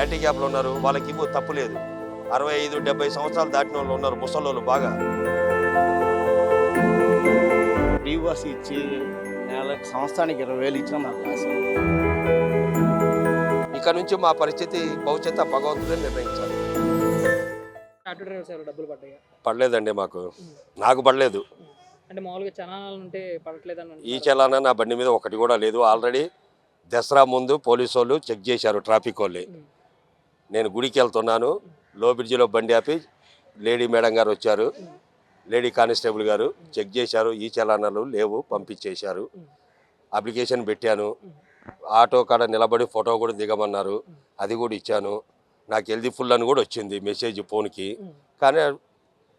హ్యాండిక్యాప్లు ఉన్నారు వాళ్ళకి ఇవ్వు తప్పు లేదు. అరవై ఐదు డెబ్బై సంవత్సరాలు దాటిన వాళ్ళు ఉన్నారు ముసలోళ్ళు బాగా. బస్ ఇచ్చి నెలకు సంవత్సరానికి ఇరవై వేలు ఇచ్చినా ఇక నుంచి మా పరిస్థితి భవిష్యత్తు భగవంతుడే నిర్ణయించాలి. డబ్బులు పడ్డాయి? పడలేదండి మాకు. నాకు పడలేదు. అంటే మామూలుగా చలానాలు ఉంటే పడట్లేదని ఈ చలానా నా బండి మీద ఒకటి కూడా లేదు. ఆల్రెడీ దసరా ముందు పోలీసు వాళ్ళు చెక్ చేశారు ట్రాఫిక్ వాళ్ళే. నేను గుడికి వెళ్తున్నాను లో బ్రిడ్జిలో బండి ఆపి లేడీ మేడం గారు వచ్చారు. లేడీ కానిస్టేబుల్ గారు చెక్ చేశారు. ఈ చలానాలు లేవు పంపించేశారు. అప్లికేషన్ పెట్టాను. ఆటో కాడ నిలబడి ఫోటో కూడా దిగమన్నారు. అది కూడా ఇచ్చాను. నాకు హెల్దీ ఫుల్ అని కూడా వచ్చింది మెసేజ్ ఫోన్కి. కానీ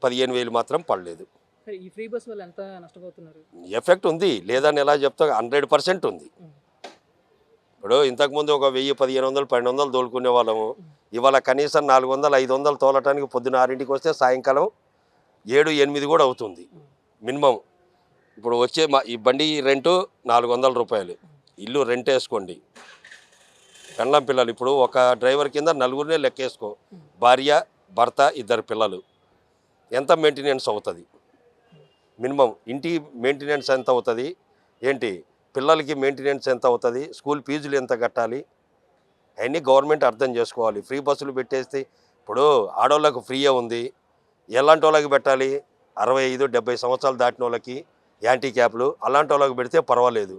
పదిహేను వేలు మాత్రం పడలేదు. సరే, ఈ ఫ్రీ బస్ వల్ల ఎంత నష్టపోతున్నారు? ఎఫెక్ట్ ఉంది. లేదని ఎలా చెప్తా? హండ్రెడ్ పర్సెంట్ ఉంది. ఇప్పుడు ఇంతకుముందు ఒక వెయ్యి పదిహేను వందలు పన్నెండు వందలు తోలుకునే వాళ్ళము. ఇవాళ కనీసం నాలుగు వందలు ఐదు వందలు తోలటానికి పొద్దున ఆరింటికి వస్తే సాయంకాలం ఏడు ఎనిమిది కూడా అవుతుంది. మినిమం. ఇప్పుడు వచ్చే మా ఈ బండి రెంటు నాలుగు వందల రూపాయలు. ఇల్లు రెంట్ వేసుకోండి. పెళ్ళం పిల్లలు ఇప్పుడు ఒక డ్రైవర్ కింద నలుగురినే లెక్కేసుకో. భార్య భర్త ఇద్దరు పిల్లలు. ఎంత మెయింటెనెన్స్ అవుతుంది? మినిమం. ఇంటి మెయింటెనెన్స్ ఎంత అవుతుంది? ఏంటి? పిల్లలకి మెయింటెనెన్స్ ఎంత అవుతుంది? స్కూల్ ఫీజులు ఎంత కట్టాలి? అవన్నీ గవర్నమెంట్ అర్థం చేసుకోవాలి. ఫ్రీ బస్సులు పెట్టేస్తే ఇప్పుడు ఆడవాళ్ళకు ఫ్రీయే ఉంది. ఎలాంటి వాళ్ళకి పెట్టాలి? అరవై ఐదు డెబ్బై సంవత్సరాలు దాటిన వాళ్ళకి యాంటీ క్యాప్లు అలాంటి వాళ్ళకి పెడితే పర్వాలేదు.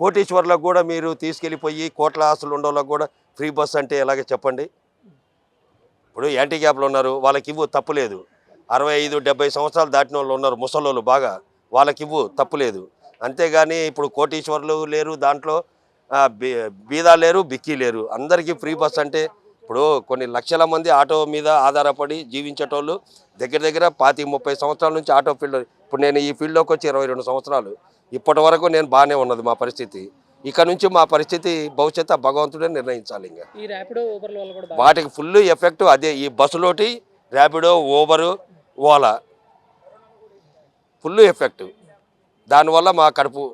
కోటీశ్వర్లకు కూడా మీరు తీసుకెళ్ళిపోయి కోట్ల ఆస్తులు ఉండేవాళ్ళకు కూడా ఫ్రీ బస్ అంటే ఎలాగే చెప్పండి? ఇప్పుడు యాంటీ క్యాప్లు ఉన్నారు వాళ్ళకి ఇవ్వు తప్పు లేదు. అరవై ఐదు డెబ్బై సంవత్సరాలు దాటిన వాళ్ళు ఉన్నారు ముసలోళ్ళు బాగా వాళ్ళకి ఇవ్వు తప్పు లేదు. అంతేగాని ఇప్పుడు కోటీశ్వర్లు లేరు దాంట్లో బీదా లేరు బిక్కీ లేరు. అందరికీ ఫ్రీ బస్ అంటే ఇప్పుడు కొన్ని లక్షల మంది ఆటో మీద ఆధారపడి జీవించేటోళ్ళు దగ్గర దగ్గర పాతి ముప్పై సంవత్సరాల నుంచి ఆటో ఫీల్డ్ ఇప్పుడు నేను ఈ ఫీల్డ్లోకి వచ్చి ఇరవై రెండు సంవత్సరాలు. ఇప్పటి వరకు నేను బాగానే ఉన్నది మా పరిస్థితి. ఇక నుంచి మా పరిస్థితి భవిష్యత్తు భగవంతుడే నిర్ణయించాలి ఇంకా. వాటికి ఫుల్ ఎఫెక్ట్ అదే ఈ బస్సులోటి Rapido Uber Ola. Full effect. దానివల్ల మా కడుపు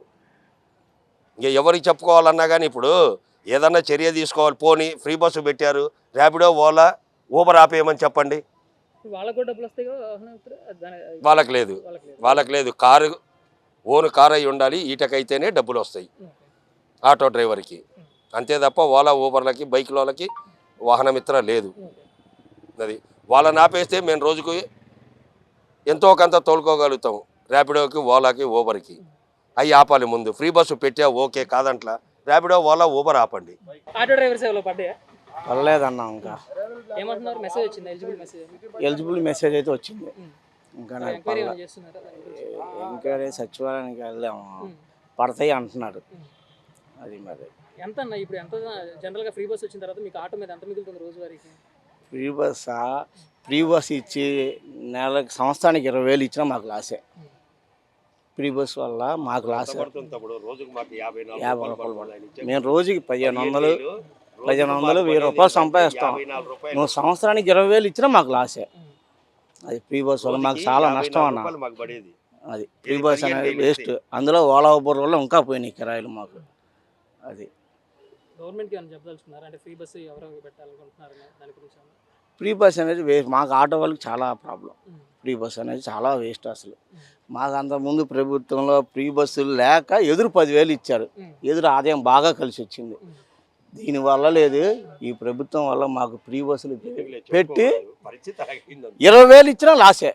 ఇంకా ఎవరికి చెప్పుకోవాలన్నా కానీ ఇప్పుడు ఏదన్నా చర్య తీసుకోవాలి. పోనీ ఫ్రీ బస్సు పెట్టారు. ర్యాపిడో ఓలా ఊబర్ ఆపేయమని చెప్పండి. వాళ్ళకు లేదు. వాళ్ళకి లేదు. కారు ఓన్ కారు అయి ఉండాలి. ఈటకైతేనే డబ్బులు వస్తాయి. ఆటో డ్రైవర్కి. అంతే తప్ప ఓలా ఊబర్లకి బైక్ వాళ్ళకి వాహనమిత్ర లేదు. అది వాళ్ళని ఆపేస్తే మేము రోజుకు ఎంతో కొంత తోలుకోగలుగుతాం. ర్యాపిడోకి ఓలాకి ఊబర్కి. అవి ఆపాలి ముందు. ఫ్రీ బస్సు పెట్టా ఓకే కాదంట్లా. ర్యాపిడో ఓలా ఊబర్ ఆపండి. ఆటో పడ్డాయా? పర్లేదన్నా ఇంకా. ఏమంటున్నారు? మెసేజ్ వచ్చింది? ఎలిజిబుల్ మెసేజ్ ఎలిజిబుల్ మెసేజ్ అయితే వచ్చింది. ఇంకా నాకు? ఎంక్వైరీ సచివాలయానికి వెళ్ళాము. పడతాయి అంటున్నారు. ఉమ్. అది మరి. ఎంత అన్న ఇప్పుడు ఎంత జనరల్గా ఫ్రీ బస్ వచ్చిన తర్వాత మీకు ఆటో మీద ఎంత మిగులుతుంది రోజువారీకి? ఫ్రీ బస్ ఫ్రీ బస్ ఇచ్చి నెలకు సంవత్సరానికి ఇరవై వేలు ఇచ్చినా మాకు లాసే. ఫ్రీ బస్ వల్ల మాకు లాసే. రోజుకు మాకు యాభై రూపాయలు. మేము రోజుకి పదిహేను వందలు పదిహేను వందలు వెయ్యి రూపాయలు సంపాదిస్తాం. నువ్వు సంవత్సరానికి ఇరవై వేలు ఇచ్చినా మాకు లాసే. అది ఫ్రీ బస్ వల్ల మాకు చాలా నష్టం అన్న. అది ఫ్రీ బస్ అనేది వేస్ట్. అందులో ఓలా ఊబర్ వల్ల ఇంకా పోయినాయి కిరాయిలు మాకు. అది. గవర్నమెంట్ ఏమైనా చెప్పదలుచుకున్నారు? అంటే ఫ్రీ బస్ ఎవరు పెట్టాలనుకుంటున్నారు దాని గురించి ఏమన్నా? ఫ్రీ బస్ అనేది వేస్ట్ మాకు ఆటో వాళ్ళకి చాలా ప్రాబ్లం. ఫ్రీ బస్ అనేది చాలా వేస్ట్ అసలు. మాకు అంతకుముందు ప్రభుత్వంలో ఫ్రీ బస్సులు లేక ఎదురు పదివేలు ఇచ్చారు. ఎదురు ఆదాయం బాగా కలిసి వచ్చింది. దీనివల్ల లేదు ఈ ప్రభుత్వం వల్ల మాకు ఫ్రీ బస్సులు పెట్టి ఇరవై వేలు ఇచ్చినా లాసే.